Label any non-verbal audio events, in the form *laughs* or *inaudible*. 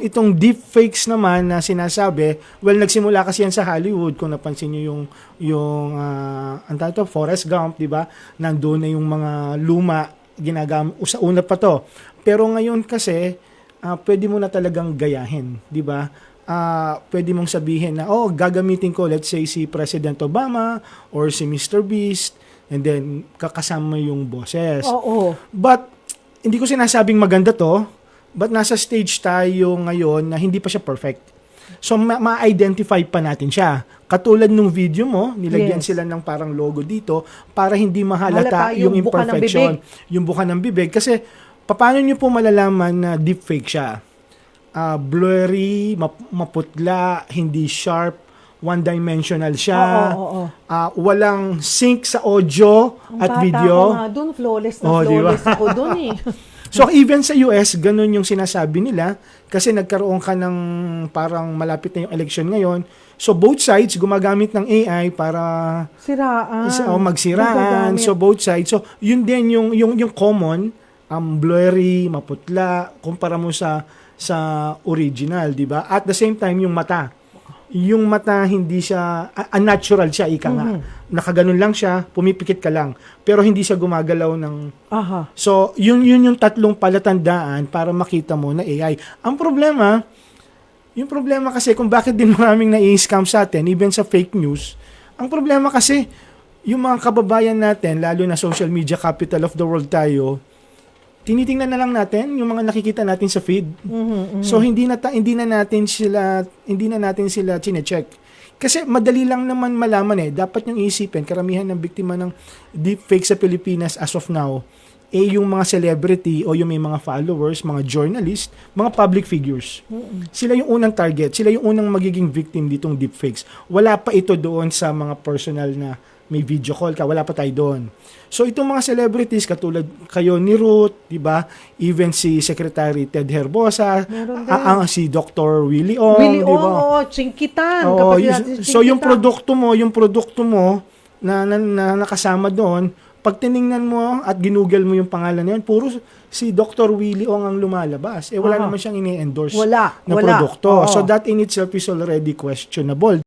Itong deepfakes naman na sinasabi, well, nagsimula kasi yan sa Hollywood. Kung napansin nyo yung, yung uh, ang tawag to, Forrest Gump, di ba? Nandoon na yung mga luma, ginagam sa una pa to. Pero ngayon kasi, ah, pwede mo na talagang gayahin, di ba? Ah, pwede mong sabihin na, oh, gagamitin ko, let's say, si President Obama or si Mr. Beast, and then kakasama yung boses. Oo. But, hindi ko sinasabing maganda to, but nasa stage tayo ngayon na hindi pa siya perfect. So, ma- ma-identify pa natin siya. Katulad nung video mo, nilagyan Yes. sila ng parang logo dito para hindi mahalata Halata yung, yung buka ng imperfection, yung buka ng bibig. Kasi, paano nyo po malalaman na deepfake siya? Ah, blurry, map- maputla, hindi sharp, one-dimensional siya. Oo, oo, oo. Ah, walang sync sa audio Ang at bata video. ko nga dun, flawless na Oh, di ba? flawless ako dun eh. *laughs* So even sa US, ganun yung sinasabi nila kasi nagkaroon ka ng parang malapit na yung election ngayon. So both sides gumagamit ng AI para Siraan. isa, o magsiraan. Magagamit. So both sides. So yun din yung yung yung common um, blurry, maputla kumpara mo sa sa original, 'di ba? At the same time yung mata. Yung mata hindi siya uh, unnatural siya ika nga. Nakaganon lang siya, pumipikit ka lang. Pero hindi siya gumagalaw ng Aha. So, yun yun yung tatlong palatandaan para makita mo na AI. Ang problema, yung problema kasi kung bakit din maraming nai-scam sa atin, even sa fake news, ang problema kasi, yung mga kababayan natin, lalo na social media capital of the world tayo, tinitingnan na lang natin yung mga nakikita natin sa feed. Mhm, mhm. So hindi na ta- hindi na natin sila hindi na natin sila chine-check. Kasi madali lang naman malaman eh. Dapat yung isipin, karamihan ng biktima ng deepfake sa Pilipinas as of now, eh yung mga celebrity o yung may mga followers, mga journalist, mga public figures. Sila yung unang target, sila yung unang magiging victim ditong deepfakes. Wala pa ito doon sa mga personal na may video call ka, wala pa tayo doon. So itong mga celebrities katulad kayo ni Ruth, 'di ba? Even si Secretary Ted Herbosa, ang si Dr. Willie Ong, Willie 'di ba? oo, Chinkitan. Oo, kapatid so yung produkto mo, yung produkto mo na, na, na nakasama doon, pag tiningnan mo at ginugel mo yung pangalan yun, puro si Dr. Willie Ong ang lumalabas. Eh wala Aha. naman siyang ini-endorse Wala, na wala. produkto. Oo. So that in itself is already questionable.